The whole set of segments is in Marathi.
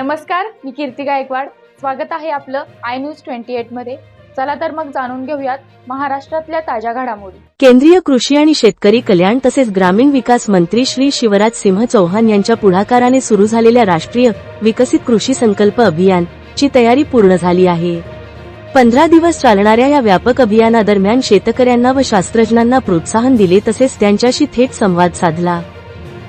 नमस्कार मी कीर्ती गायकवाड. स्वागत आहे आपलं आय न्यूज ट्वेंटी एटमध्ये. चला तर मग जाणून घेऊयात महाराष्ट्रातल्या ताज्या घडामोडी. केंद्रीय कृषी आणि शेतकरी कल्याण तसेच ग्रामीण विकास मंत्री श्री शिवराज सिंह चौहान यांच्या पुढाकाराने सुरू झालेल्या राष्ट्रीय विकसित कृषी संकल्प अभियान ची तयारी पूर्ण झाली आहे. पंधरा दिवस चालणाऱ्या या व्यापक अभियानादरम्यान शेतकऱ्यांना व शास्त्रज्ञांना प्रोत्साहन दिले तसेच त्यांच्याशी थेट संवाद साधला.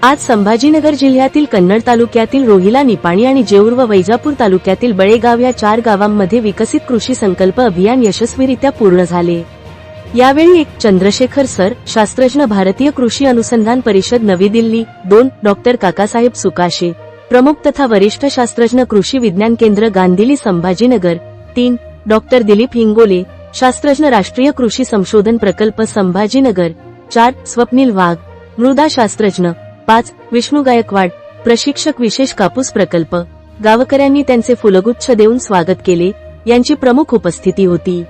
आज संभाजीनगर जिल्ह्यातील कन्नड तालुक्यातील रोहिला निपाणी आणि जेऊर व वैजापूर तालुक्यातील बळेगाव या चार गावांमध्ये विकसित कृषी संकल्प अभियान यशस्वीरित्या पूर्ण झाले. यावेळी एक चंद्रशेखर सर शास्त्रज्ञ भारतीय कृषी अनुसंधान परिषद नवी दिल्ली दोन डॉक्टर काकासाहेब सुकाशे प्रमुख तथा वरिष्ठ शास्त्रज्ञ कृषी विज्ञान केंद्र गांधीली संभाजीनगर तीन डॉक्टर दिलीप हिंगोले शास्त्रज्ञ राष्ट्रीय कृषी संशोधन प्रकल्प संभाजीनगर चार स्वप्नील वाघ मृदा शास्त्रज्ञ पाच विष्णू गायकवाड प्रशिक्षक विशेष कापूस प्रकल्प. गावकऱ्यांनी त्यांचे फुलगुच्छ देऊन स्वागत केले यांची प्रमुख उपस्थिती होती.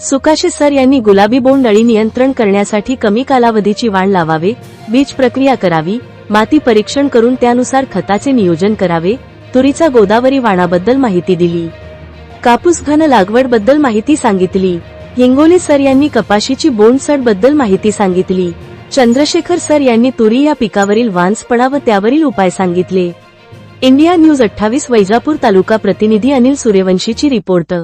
सुकाशे सर यांनी गुलाबी बोंड अळी नियंत्रण करण्यासाठी कमी कालावधीची वाण लावावे बीज प्रक्रिया करावी माती परीक्षण करून त्यानुसार खताचे नियोजन करावे तुरीचा गोदावरी वाणाबद्दल माहिती दिली. कापूस घन लागवडबद्दल माहिती सांगितली. हिंगोली सर यांनी कपाशीची बोंडसडबद्दल माहिती सांगितली. चंद्रशेखर सर यांनी तुरी या पिकावरील वांसपणा व त्यावरील उपाय सांगितले. इंडिया न्यूज अठ्ठावीस वैजापूर तालुका प्रतिनिधी अनिल सूर्यवंशीची रिपोर्ट.